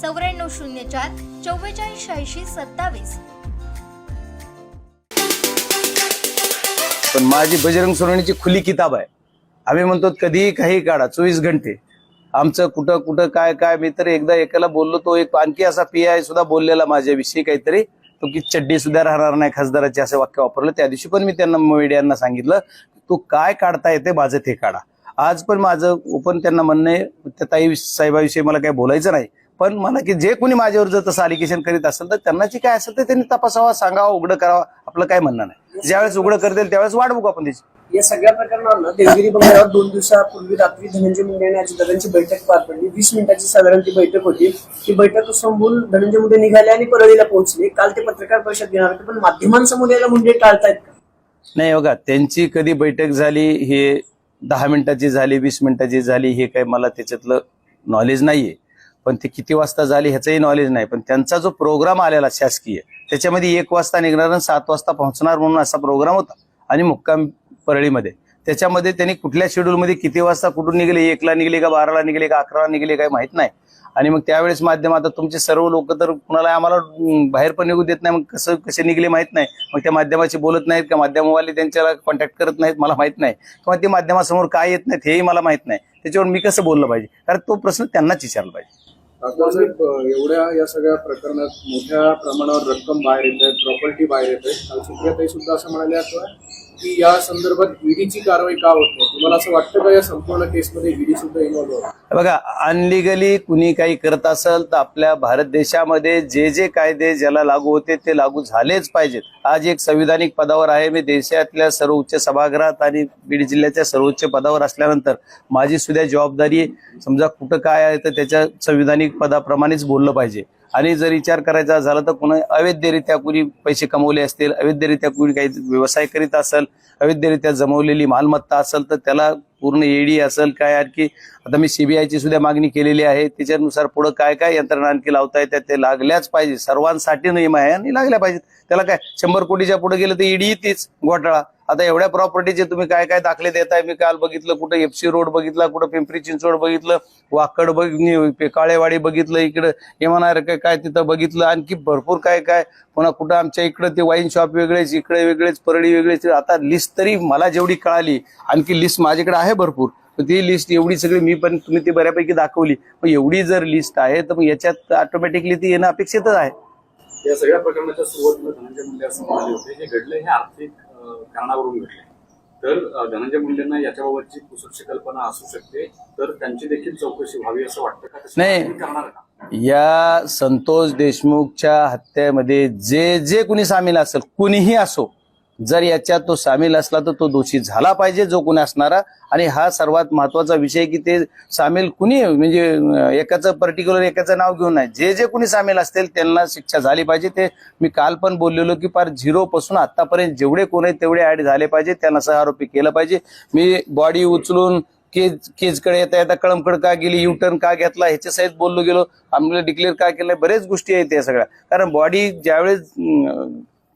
चौऱ्याण्णव शून्य चार चव्वेचाळीस शहाऐंशी सत्तावीस. पण माझी बजरंग सोनवणीची खुली किताब आहे. आम्ही म्हणतो कधीही काही काढा चोवीस घंटे. आमचं कुठं कुठं काय काय मी तर एकदा एकाला बोललो तो एक आणखी असा पी आय सुद्धा बोललेला माझ्याविषयी काहीतरी. तो की चड्डी सुद्धा राहणार नाही खासदाराचे असं वाक्य वापरलं. त्या दिवशी पण मी त्यांना मीडियांना सांगितलं तू काय काढता येते माझं ते काढा. आज पण माझं ओपन त्यांना म्हणणं आहे त्या ताई साहेबाविषयी मला काही बोलायचं नाही. पण मला की जे कोणी माझ्यावर जर तसं अलिगेशन करीत असेल तर त्यांना जे काय असेल तर त्यांनी तपासावा सांगावा उघडं करावा आपलं काय म्हणणं नाही. ज्यावेळेस उघडं करतील त्यावेळेस वाट बघू आपण त्याची. या सगळ्या प्रकरणावर देवगिरी बंगल्यावर दोन दिवसापूर्वी रात्री धनंजय मुंडे आणि अजितदादांची बैठक पार पडली. वीस मिनिटाची साधारण ती बैठक होती. ती बैठक संपवून धनंजय मुंडे निघाले आणि परळीला पोहोचले. काल ते पत्रकार परिषद घेणार होते पण माध्यमांसमोर यायला मुंडे टाळतायत का? नाही बघा त्यांची कधी बैठक झाली हे दहा मिनिटाची झाली वीस मिनिटाची झाली हे काही मला त्याच्यातलं नॉलेज नाहीये. पण ते किती वाजता झाली ह्याचंही नॉलेज नाही. पण त्यांचा जो प्रोग्राम आलेला शासकीय त्याच्यामध्ये एक वाजता निघणार आणि सात वाजता पोहोचणार म्हणून असा प्रोग्राम होता. आणि मुक्काम परळीमध्ये. त्याच्यामध्ये त्यांनी कुठल्या शेड्यूलमध्ये किती वाजता कुठून निघले एकला निघले का बाराला निघले का अकराला निघले काही माहीत नाही. आणि मग त्यावेळेस माध्यम आता तुमचे सर्व लोक तर कुणाला आम्हाला बाहेर पण निघू देत नाही. मग कसं कसे निघले माहीत नाही. मग त्या माध्यमाशी बोलत नाहीत का? माध्यमवाले त्यांच्याला कॉन्टॅक्ट करत नाहीत मला माहीत नाही. किंवा ते माध्यमासमोर काय येत नाहीत हेही मला माहीत नाही. त्याच्यावर मी कसं बोललं पाहिजे? कारण तो प्रश्न त्यांनाच विचारला पाहिजे. एवढ्या या सगळ्या प्रकरणात मोठ्या प्रमाणावर रक्कम बाहेर येत आहे प्रॉपर्टी बाहेर येत आहे. काल सुप्रियाताई सुद्धा असं म्हणाले असं की या संदर्भात ईडीची कारवाई का होत नाही? तुम्हाला असं वाटतं का या संपूर्ण केसमध्ये ईडी सुद्धा इन्व्हॉल्व्ह बघा अनलिगली कुणी काही करत असेल तर आपल्या भारत देशामध्ये जे जे कायदे ज्याला लागू होते ते लागू झालेच पाहिजेत. आज एक संविधानिक पदावर आहे. मी देशातल्या सर्व उच्च सभागृहात आणि बीड जिल्ह्याच्या सर्वोच्च पदावर असल्यानंतर माझी सुद्धा जबाबदारी समजा कुठं काय आहे तर त्याच्या संविधानिक पदाप्रमाणेच बोललं पाहिजे. आणि जर विचार करायचा झाला तर कुणी अवैधरित्या कुणी पैसे कमवले असतील अवैधरित्या कुणी काही व्यवसाय करीत असेल अवैधरित्या जमवलेली मालमत्ता असेल तर त्याला पूर्ण ईडी असेल काय आणखी? आता मी सीबीआयची सुद्धा मागणी केलेली आहे. त्याच्यानुसार पुढं काय काय यंत्रणा आणखी लावता येतात ते लागल्याच पाहिजे सर्वांसाठी नियम आहे आणि लागल्या पाहिजेत. त्याला काय शंभर कोटीच्या पुढे गेलं तर ईडी तीच घोटाळा. आता एवढ्या प्रॉपर्टीचे तुम्ही काय काय दाखले देताय? मी काल बघितलं कुठं एफसी रोड बघितला कुठं पिंपरी चिंचवड बघितलं वाकड बघ काळेवाडी बघितलं इकडं एमआनआर काय काय तिथं बघितलं आणखी भरपूर काय काय. पुन्हा कुठं आमच्या इकडं ते वाईन शॉप वेगळेच इकडे वेगळेच परळी वेगळेच. आता लिस्ट तरी मला जेवढी कळाली आणखी लिस्ट माझ्याकडे आहे भरपूर. तर ती लिस्ट एवढी सगळी मी पण तुम्ही ती बऱ्यापैकी दाखवली. मग एवढी जर लिस्ट आहे तर मग याच्यात ऑटोमॅटिकली ती येणं अपेक्षितच आहे. या सगळ्या प्रकरणाच्या सुरुवातीला धनंजय मुंडे असं म्हणाले होते जे घडले हे आर्थिक कारणावरून घडले. तर धनंजय मुंडेंना याच्याबाबतची कुसुरची कल्पना असू शकते तर त्यांची देखील चौकशी व्हावी असं वाटतं का? नाही. करणार का? या संतोष देशमुखच्या हत्येमध्ये जे जे कुणी सामील असेल कुणीही असो जर याच्यात तो सामील असला तर तो दोषी झाला पाहिजे जो कोणी असणारा. आणि हा सर्वात महत्त्वाचा विषय की ते सामील कुणी म्हणजे एकाचं पर्टिक्युलर एकाचं नाव घेऊन नाही. जे जे कुणी सामील असतील त्यांना शिक्षा झाली पाहिजे. ते मी काल पण बोललेलो की फार झिरोपासून आत्तापर्यंत आतापर्यंत जेवढे कोण आहेत तेवढे ऍड झाले पाहिजे. त्यांना सह आरोपी केलं पाहिजे. मी बॉडी उचलून केज केजकडे येता येता कळमकड का गेली युटर्न का घेतला ह्याच्या सहित बोललो गेलो. आम्हाला डिक्लेअर का केलं? बरेच गोष्टी आहेत या सगळ्या. कारण बॉडी ज्यावेळेस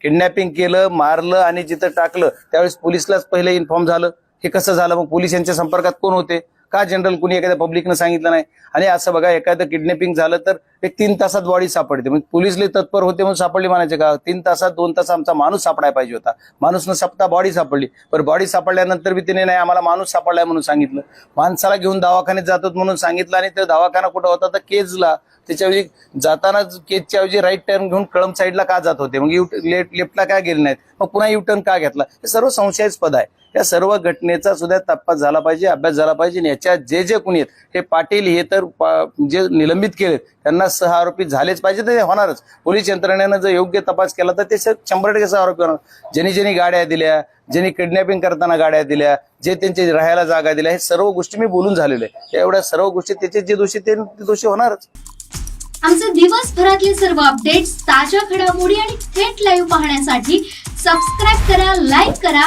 किडनॅपिंग केलं मारलं आणि जिथं टाकलं त्यावेळेस पोलिसलाच पहिले इन्फॉर्म झालं. हे कसं झालं? मग पोलीस यांच्या संपर्कात कोण होते? का जनरल कुणी एखाद्या पब्लिकनं सांगितलं नाही? आणि असं बघा एखादं किडनॅपिंग झालं तर एक तीन तासात बॉडी सापडते. मग पोलिसले तत्पर होते म्हणून सापडली म्हणायचे का? तीन तासात दोन तास आमचा माणूस सापडायला पाहिजे होता. माणूस न सापता बॉडी सापडली. पण बॉडी सापडल्यानंतर बी तिने नाही आम्हाला माणूस सापडलाय म्हणून सांगितलं. माणसाला घेऊन दवाखान्यात जातात म्हणून सांगितलं आणि तो दवाखाना कुठं होता? तर केजला. त्याच्याऐवजी जाताना केजच्या ऐवजी राईट टर्न घेऊन कळम साईडला का जात होते? मग यू लेफ्टला का गेले नाहीत? मग पुन्हा यू टर्न का घेतला? हे सर्व संशयास्पद आहे. या सर्व घटनेचा सुद्धा तपास झाला पाहिजे अभ्यास झाला पाहिजे आणि याच्यात जे जे कोणी आहेत हे पाटील हे तर जे निलंबित केलेत त्यांना सह आरोपी झालेच पाहिजे तर ते होणारच. पोलीस यंत्रणेनं जर योग्य तपास केला तर ते शंभर टक्के सह आरोपी होणार. ज्यांनी ज्यांनी गाड्या दिल्या ज्यांनी किडनॅपिंग करताना गाड्या दिल्या जे त्यांचे राहायला जागा दिल्या हे सर्व गोष्टी मी बोलून झालेले एवढ्या सर्व गोष्टी त्याचे जे दोषी ते ते दोषी होणारच. आमचे दिवसभरातले सर्व अपडेट्स ताज्या घडामोडी आणि थेट लाईव्ह पाहण्यासाठी सबस्क्राईब करा लाईक करा